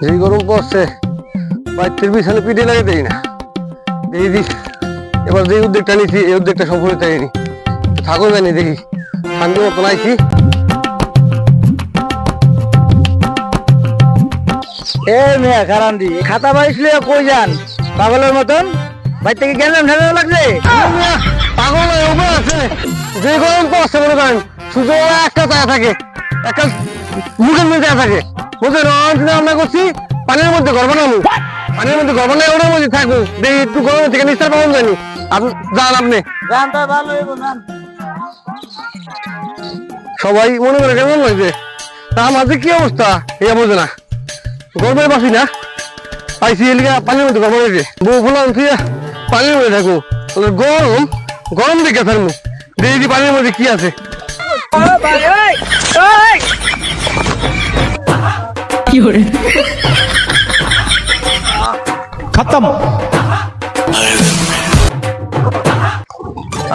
যেই গরম পড়ছে। বাইতের বিছানে পিঠে লাগে দেই না। এই দি এবার যে উদ্যোগটা নিছি এই উদ্যোগটা সফল হয়নি ঠাকুর জানি দেখি। শান্তি মতন আইছি। এ মেয়া কারান্দি খাতা বাইশ লিয়ে কই যান? পাগলের মতন? বাড়ি থেকে গেলাম লাগছে? পাগল আছে। যে গরম পড়ছে মনে করেন শুধু একটা চায়া থাকে। একটা মুখের মধ্যে থাকে বুঝলেন রান্না করছি পানির মধ্যে বানাবো। পানির মধ্যে ঘর বানাই ওটার মধ্যে থাকব। দেখি একটু গরম থেকে নিস্তার জানি আপনি। যান আপনি সবাই মনে করে কেমন লাগছে? তা আমাদের কি অবস্থা এটা বোঝে না। গরমের বাসি না। পাইছি এলিকা পানির মধ্যে গরম হয়েছে বউ ফুলাম তুই পানির মধ্যে থাকো। ওদের গরম? গরম দেখে থাকব। দেখি পানির মধ্যে কি আছে? করে। খতম।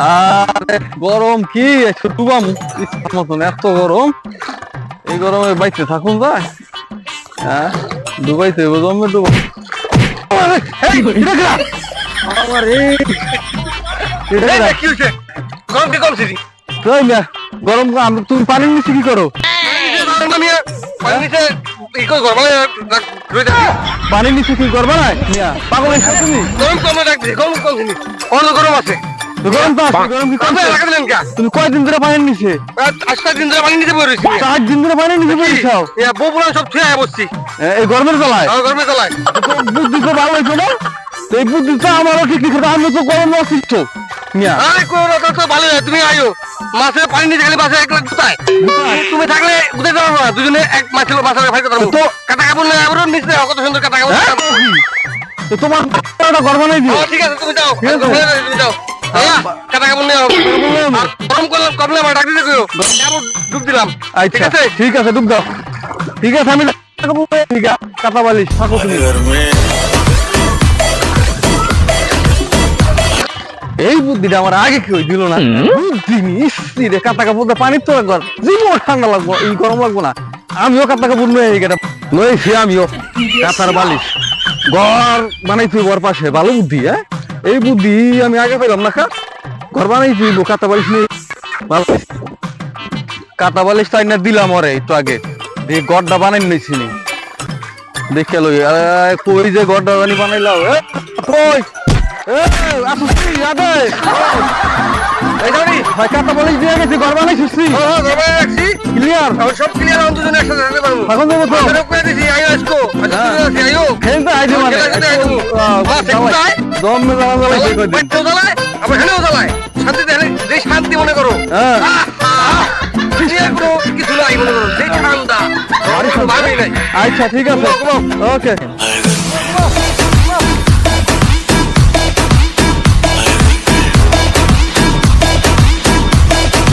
আরে গরম কি? ডুবাম মতন এত গরম। এই গরমে বাইতে থাকুন যায়। হ্যাঁ ডুবাইতে জমে ডুবা আমার এই কি হয়েছে গরম কি কমছে গরম তুমি পানির নিচে কি করো? পানির নিচে। নিচে কি করবা না মিয়া পাগল তুমি গরম কমে রাখছি, গরম নি। আছে। গরম তো আছে গরম কি আপনি রাখা দিলেন কে? তুমি কয়দিন ধরে পানির নিচে আজ সাত দিন ধরে পানি নিচে পড়ে রয়েছি। চার দিন ধরে নিচে সব ছুঁয়ে আয়া বসছি। এই গরমের জ্বালায় আর গরমে চালায়। তো বুদ্ধি তো ভালো হয়েছে না তো এই বুদ্ধি তো আমারও ঠিক ঠিক আমি তো গরম অসুস্থ মিয়া আরে কোনো তো ভালোই তুমি আইও। মাছের পানি নিচে খালি মাছে এক লাখ গুতায়। তুমি থাকলে গুতাই পারব না, দুজনে এক মাছের মাছের ভাই কথা তো- কাটা কাপড় নেই আবার নিচে কত সুন্দর কাটা কাপড়। হ্যাঁ? তোমার গরম নাই ঠিক আছে তুমি যাও। ঠিক আছে। তুমি যাও, তুমি কাটা কাপড় নিয়ে গরম করলাম কমলে আমার ডাক দিতে ডুব দিলাম। ঠিক আচ্ছা আছে? ঠিক আছে ডুব দাও। ঠিক আছে আমি ঠিক আছে কাটা বালিশ থাকো তুমি। এই বুদ্ধিটা আমার আগে কেউ দিল না। বুদ্ধি মিস্ত্রি রে কাটা কাপড় পানির তো একবার জীবন ঠান্ডা লাগবো এই গরম লাগবো না। আমিও কাটা কাপড় নয়ে গেটা। নয়েছি আমিও। কাতার বালিশ। ঘর বানাইছি ঘর পাশে ভালো বুদ্ধি হ্যাঁ? এই বুদ্ধি আমি আগে পেলাম না কা ঘর বানাইছি কাতা বালিশ নেই ভালো। কাতা বালিশ তাই না দিলাম ওরে একটু আগে। দিয়ে গড়টা বানাই নিয়েছি দেখে লই কই যে গড়টা বানি বানাইলাও এ, কই? শান্তি মনে করো। হ্যাঁ। কিছু নাই মনে করো আচ্ছা ঠিক আছে। ওকে।